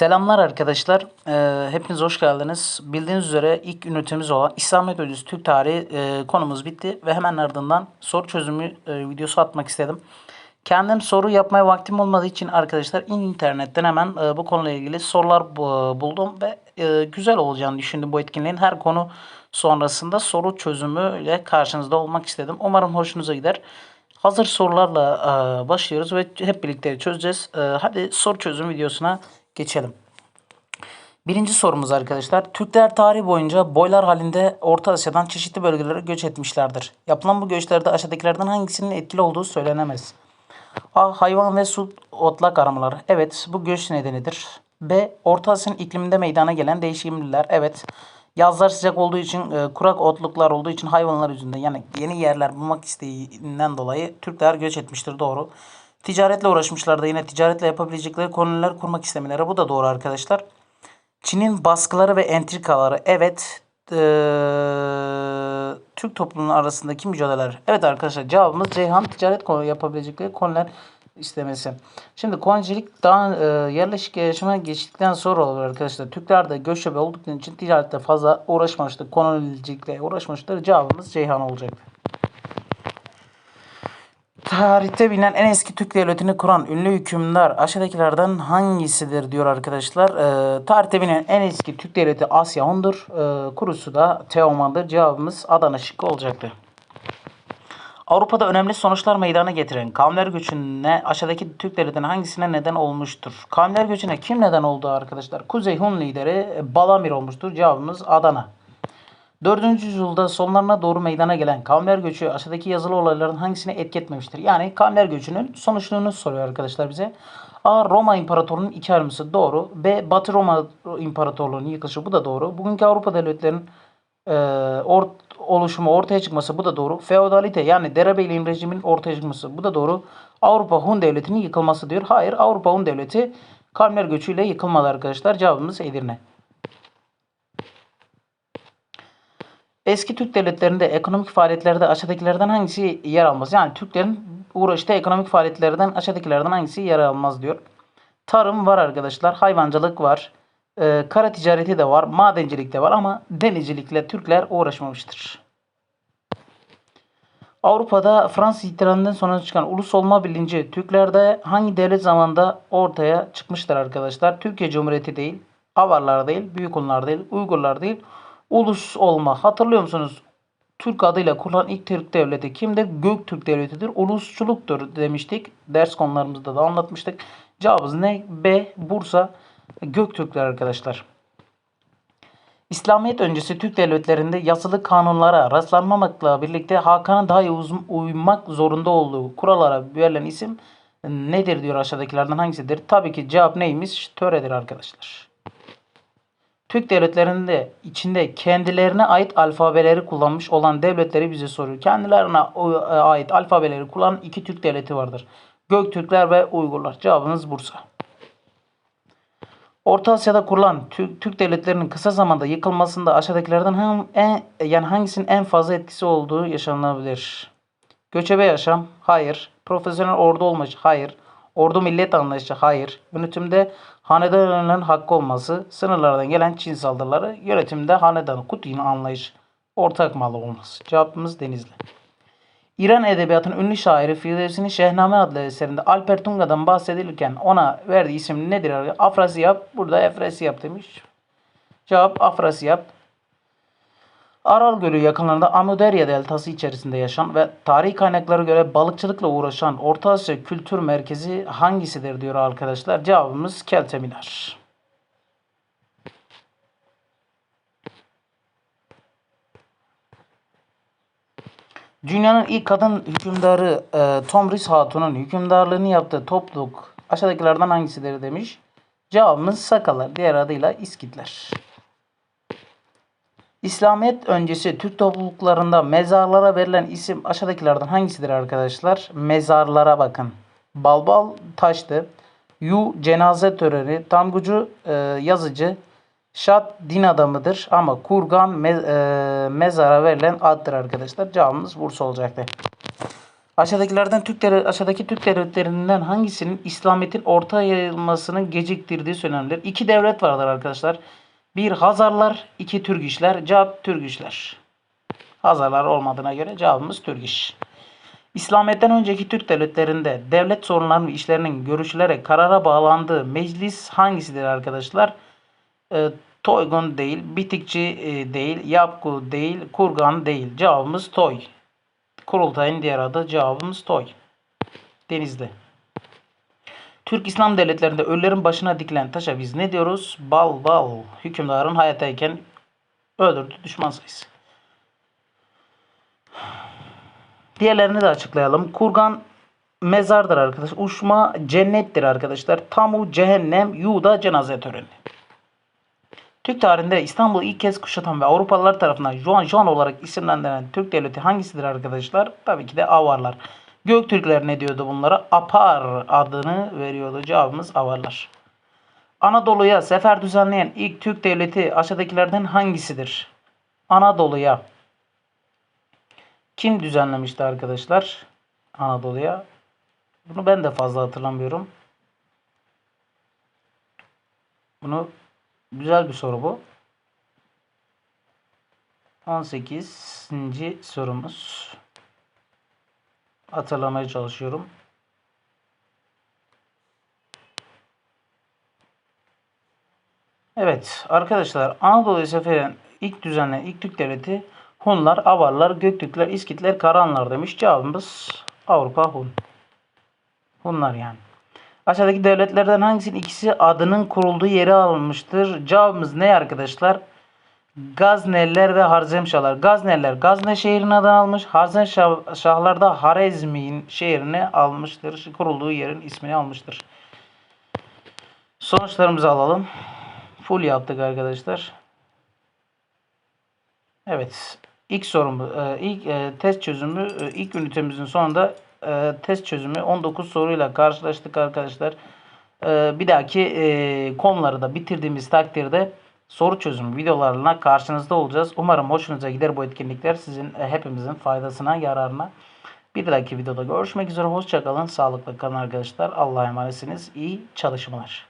Selamlar arkadaşlar. Ee, hepiniz hoş geldiniz. Bildiğiniz üzere ilk ünitemiz olan İslamiyet Öncesi Türk Tarihi e, konumuz bitti ve hemen ardından soru çözümü e, videosu atmak istedim. Kendim soru yapmaya vaktim olmadığı için arkadaşlar internetten hemen e, bu konuyla ilgili sorular bu- buldum ve e, güzel olacağını düşündüm bu etkinliğin. Her konu sonrasında soru çözümüyle karşınızda olmak istedim. Umarım hoşunuza gider. Hazır sorularla e, başlıyoruz ve hep birlikte çözeceğiz. E, hadi soru çözüm videosuna geçelim. Birinci sorumuz arkadaşlar. Türkler tarihi boyunca boylar halinde Orta Asya'dan çeşitli bölgelere göç etmişlerdir. Yapılan bu göçlerde aşağıdakilerden hangisinin etkili olduğu söylenemez. A. Hayvan ve su otlak aramaları. Evet bu göç nedenidir. B. Orta Asya'nın ikliminde meydana gelen değişimler. Evet. Yazlar sıcak olduğu için, e, kurak otluklar olduğu için hayvanlar yüzünden yani yeni yerler bulmak isteğinden dolayı Türkler göç etmiştir. Doğru. Ticaretle uğraşmışlar da yine ticaretle yapabilecekleri koloniler kurmak istemeleri. Bu da doğru arkadaşlar. Çin'in baskıları ve entrikaları. Evet. Eee, Türk toplumunun arasındaki mücadeleler. Evet arkadaşlar cevabımız Ceyhan ticaret konu yapabilecekleri konular istemesi. Şimdi konicilik daha e, yerleşik yaşama geçtikten sonra olur arkadaşlar. Türkler de göçebe oldukları için ticarette fazla uğraşmamıştır. Kolonicilikle uğraşmamıştır. Cevabımız Ceyhan olacak. Tarihte bilinen en eski Türk devletini kuran ünlü hükümdar aşağıdakilerden hangisidir diyor arkadaşlar. Ee, tarihte bilinen en eski Türk devleti Asya Hun'dur. Ee, kurusu da Teoman'dır. Cevabımız Adana şıkkı olacaktı. Avrupa'da önemli sonuçlar meydana getiren kavimler göçüne aşağıdaki Türk devletinin hangisine neden olmuştur? Kavimler göçüne kim neden oldu arkadaşlar? Kuzey Hun lideri Balamir olmuştur. Cevabımız Adana. 4. yüzyılda sonlarına doğru meydana gelen kavimler göçü aşağıdaki yazılı olayların hangisine etki? Yani kavimler göçünün sonuçlarını soruyor arkadaşlar bize. A. Roma İmparatorluğu'nun iki ayrılması doğru. B. Batı Roma İmparatorluğu'nun yıkılışı bu da doğru. Bugünkü Avrupa devletlerinin e, or, oluşumu ortaya çıkması bu da doğru. Feodalite yani derebeyliğin rejimin ortaya çıkması bu da doğru. Avrupa Hun devletinin yıkılması diyor. Hayır Avrupa Hun devleti kavimler göçüyle yıkılmadı arkadaşlar. Cevabımız Edirne. Eski Türk devletlerinde ekonomik faaliyetlerde aşağıdakilerden hangisi yer almaz? Yani Türklerin uğraştığı ekonomik faaliyetlerden aşağıdakilerden hangisi yer almaz diyor. Tarım var arkadaşlar, hayvancılık var, e, kara ticareti de var, madencilik de var ama denizcilikle Türkler uğraşmamıştır. Avrupa'da Fransız ihtilalinden sonra çıkan ulus olma bilinci Türklerde hangi devlet zamanında ortaya çıkmıştır arkadaşlar? Türkiye Cumhuriyeti değil, Avarlar değil, Büyük Hunlar değil, Uygurlar değil, ulus olma. Hatırlıyor musunuz? Türk adıyla kurulan ilk Türk devleti kimdir? Göktürk devletidir. Ulusçuluktur demiştik. Ders konularımızda da anlatmıştık. Cevabımız ne? B. Bursa Göktürkler arkadaşlar. İslamiyet öncesi Türk devletlerinde yazılı kanunlara rastlanmamakla birlikte Hakan'ın daha iyi uymak zorunda olduğu kurallara verilen isim nedir diyor aşağıdakilerden hangisidir? Tabii ki cevap neymiş? Töredir arkadaşlar. Türk devletlerinde içinde kendilerine ait alfabeleri kullanmış olan devletleri bize soruyor. Kendilerine o- ait alfabeleri kullanan iki Türk devleti vardır. Göktürkler ve Uygurlar. Cevabınız Bursa. Orta Asya'da kurulan Türk, Türk devletlerinin kısa zamanda yıkılmasında aşağıdakilerden ham- en, yani hangisinin en fazla etkisi olduğu yaşanabilir? Göçebe yaşam? Hayır. Profesyonel ordu olması? Hayır. Ordu millet anlayışı? Hayır. Yönetimde hanedanların hakkı olması, sınırlardan gelen Çin saldırıları, yönetimde hanedan Kutin anlayış, ortak malı olması. Cevabımız Denizli. İran edebiyatının ünlü şairi Firdevsi'nin Şehname adlı eserinde Alper Tunga'dan bahsedilirken ona verdiği isim nedir? Afrasiyap. Burada Efrasiyap demiş. Cevap Afrasiyap. Aral Gölü yakınlarında Amudarya deltası içerisinde yaşayan ve tarihi kaynaklara göre balıkçılıkla uğraşan Orta Asya Kültür Merkezi hangisidir diyor arkadaşlar. Cevabımız Kelteminar. Dünyanın ilk kadın hükümdarı e, Tomris Hatun'un hükümdarlığını yaptığı topluluk aşağıdakilerden hangisidir demiş. Cevabımız Sakalar, diğer adıyla İskitler. İslamiyet öncesi Türk topluluklarında mezarlara verilen isim aşağıdakilerden hangisidir arkadaşlar? Mezarlara bakın. Balbal taştı. Yu cenaze töreni. Tamgucu e, yazıcı. Şat din adamıdır ama kurgan me- e, mezara verilen addır arkadaşlar. Cevabımız Bursa olacaktı. Aşağıdakilerden Türk aşağıdaki Türk devletlerinden hangisinin İslamiyet'in orta yayılmasını geciktirdiği söylenir? İki devlet vardır arkadaşlar. Bir Hazarlar, iki Türgişler. Cevap Türgişler. Hazarlar olmadığına göre cevabımız Türgiş. İslamiyet'ten önceki Türk devletlerinde devlet sorunları ve işlerinin görüşülerek karara bağlandığı meclis hangisidir arkadaşlar? E, Toygun değil, Bitikçi e, değil, Yapgu değil, Kurgan değil. Cevabımız Toy. Kurultayın diğer adı cevabımız Toy. Denizli. Türk İslam devletlerinde ölülerin başına dikilen taşa biz ne diyoruz? Bal bal. Hükümdarın hayattayken öldürdü düşman sayısı. Diğerlerini de açıklayalım. Kurgan mezardır arkadaşlar. Uşma cennettir arkadaşlar. Tamu cehennem. Yuda cenaze töreni. Türk tarihinde İstanbul'u ilk kez kuşatan ve Avrupalılar tarafından Juan Juan olarak isimlendirilen Türk devleti hangisidir arkadaşlar? Tabii ki de Avarlar. Göktürkler ne diyordu bunlara? Apar adını veriyordu. Cevabımız Avarlar. Anadolu'ya sefer düzenleyen ilk Türk devleti aşağıdakilerden hangisidir? Anadolu'ya kim düzenlemişti arkadaşlar? Anadolu'ya. Bunu ben de fazla hatırlamıyorum. Bunu güzel bir soru bu. 18. sorumuz. Hatırlamaya çalışıyorum. Evet arkadaşlar Anadolu'ya seferin ilk düzenlenen ilk Türk devleti Hunlar, Avarlar, Göktürkler, İskitler, Karahanlar demiş. Cevabımız Avrupa Hun. Hunlar yani. Aşağıdaki devletlerden hangisinin ikisi adının kurulduğu yeri alınmıştır? Cevabımız ne arkadaşlar? Gazneliler ve Harzemşahlar. Gazneliler Gazne şehrinin adını almış. Harzemşahlar da Harezm'in şehrini almıştır. Kurulduğu yerin ismini almıştır. Sonuçlarımızı alalım. Full yaptık arkadaşlar. Evet. İlk sorumuz, e, ilk e, test çözümü, e, ilk ünitemizin sonunda e, test çözümü 19 soruyla karşılaştık arkadaşlar. E, bir dahaki konuları da bitirdiğimiz takdirde soru çözümü videolarına karşınızda olacağız. Umarım hoşunuza gider bu etkinlikler. Sizin e, hepimizin faydasına, yararına. Bir dahaki videoda görüşmek üzere. Hoşçakalın. Sağlıkla kalın arkadaşlar. Allah'a emanetsiniz. İyi çalışmalar.